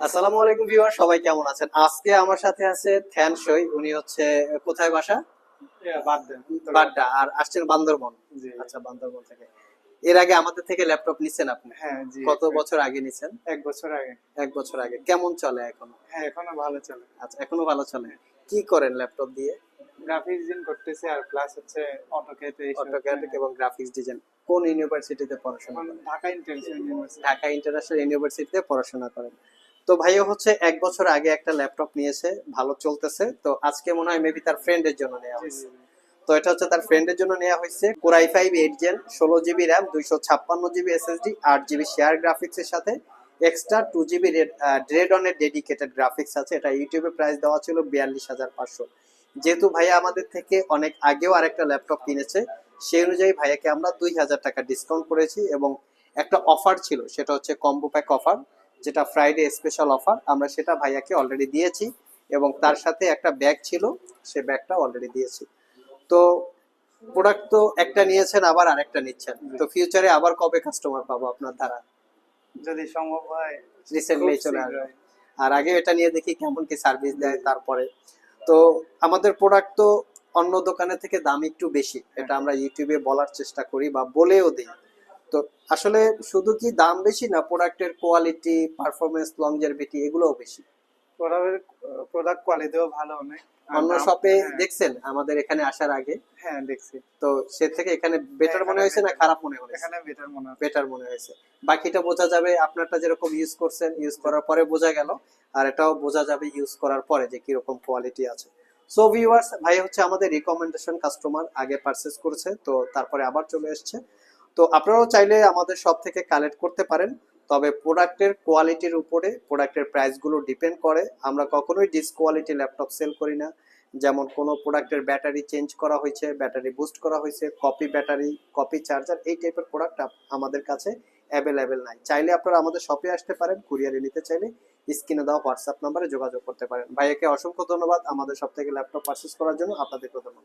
আসসালামু আলাইকুম ভিউয়ার সবাই কেমন আছেন? আজকে আমার সাথে আছে থ্যান সই উনি হচ্ছে কোথায় বাসা? বাড্ডা আর আসছেন বান্দরবন। আচ্ছা বান্দরবন থেকে। এর আগে আমাদের থেকে ল্যাপটপ নিছেন আপনি? হ্যাঁ জি কত বছর আগে নিছেন? এক বছর আগে। এক বছর আগে। কেমন চলে এখন? হ্যাঁ এখনও ভালো চলে। আচ্ছা এখনও ভালো চলে। কি করেন ল্যাপটপ দিয়ে? গ্রাফিক্স ডিজাইন করতেছে আর প্লাস হচ্ছে অটোকেট অটোক্যাড এবং গ্রাফিক্স ডিজাইন। কোন ইউনিভার্সিটিতে পড়াশোনা করেন? Dhaka international university. Dhaka international ইউনিভার্সিটিতে পড়াশোনা করেন। তো ভাইও হচ্ছে এক বছর আগে একটা ল্যাপটপ নিয়েছে ভালো চলতেছে। তো আজকে মনে হয় মেবি তার ফ্রেন্ডের জন্য নেওয়া হয়েছে। তো এটা হচ্ছে তার ফ্রেন্ডের জন্য নেওয়া হয়েছে। Core i five eight gen ষোলো জিবি র্যাম দুইশো ছাপ্পান্ন জিবি এসএসডি আট জিবি শেয়ার গ্রাফিক্স এর সাথে। এক্সট্রা টু জিবি রেড অনের ডেডিকেটেড গ্রাফিক্স আছে। এটা ইউটিউবে প্রাইস দেওয়া ছিল বিয়াল্লিশ হাজার পাঁচশো। যেহেতু ভাইয়া আমাদের থেকে অনেক আগেও আরেকটা ল্যাপটপ কিনেছে সেই অনুযায়ী ভাইয়াকে আমরা দুই হাজার টাকা ডিসকাউন্ট করেছি এবং একটা অফার ছিল সেটা হচ্ছে কম্বো প্যাক অফার যেটা ফ্রাইডে স্পেশাল অফার আমরা সেটা ভাইয়াকে অলরেডি দিয়েছি এবং তার সাথে একটা ব্যাগ ছিল সে ব্যাগটা অলরেডি দিয়েছি। তো প্রোডাক্ট তো একটা নিয়েছেন আবার আরেকটা নিচ্ছেন। তো ফিউচারে আবার কবে কাস্টমার পাবো আপনার দ্বারা? যদি সম্ভব হয় রিসেন্টলি চলে আসবে। আর আগে এটা নিয়ে দেখি কেমন কি সার্ভিস দেয় তারপরে। তো আমাদের প্রোডাক্ট তো অন্য দোকানের থেকে দাম একটু বেশি। এটা আমরা ইউটিউবে বলার চেষ্টা করি বা বলেও দিই। তো আসলে শুধু কি দাম বেশি না প্রোডাক্টের কোয়ালিটি পারফরমেন্স লংজারভিটি এগুলোও বেশি? প্রোডাক্টের প্রোডাক্ট কোয়ালিটিও ভালো অনেক। অন্য শপে হ্যাঁ, দেখছেন? আমাদের এখানে আসার আগে। হ্যাঁ দেখছি। তো সে থেকে এখানে বেটার হ্যাঁ, মনে হয়েছে না খারাপ মনে হয়েছে? এখানে বেটার মনে বেটার মনে হয়েছে। বাকিটা বোঝা যাবে আপনারটা যেরকম ইউজ করছেন ইউজ করার পরে বোঝা গেল। আর এটাও বোঝা যাবে ইউজ করার পরে যে কীরকম কোয়ালিটি আছে। সো ভিউয়ার্স ভাই হচ্ছে আমাদের রিকমেন্ডেশন কাস্টমার আগে পারচেস করেছে তো তারপরে আবার চলে এসেছে। তো আপনারাও চাইলে আমাদের সব থেকে কালেক্ট করতে পারেন, তবে প্রোডাক্টের কোয়ালিটির উপরে প্রোডাক্টের প্রাইসগুলো ডিপেন্ড করে। আমরা কখনোই ডিসকোয়ালিটি ল্যাপটপ সেল করি না। যেমন কোনো প্রোডাক্টের ব্যাটারি চেঞ্জ করা হয়েছে ব্যাটারি বুস্ট করা হয়েছে কপি ব্যাটারি কপি চার্জার এই টাইপের প্রোডাক্ট আমাদের কাছে অ্যাভেলেবেল নাই। চাইলে আপনারা আমাদের শপে আসতে পারেন কুরিয়ারে নিতে চাইলে। স্ক্রিনে দেওয়া হোয়াটসঅ্যাপ নাম্বারে যোগাযোগ করতে পারেন। ভাইয়াকে অসংখ্য ধন্যবাদ আমাদের সব থেকে ল্যাপটপ পারচেস করার জন্য। আপনাদেরকে ধন্যবাদ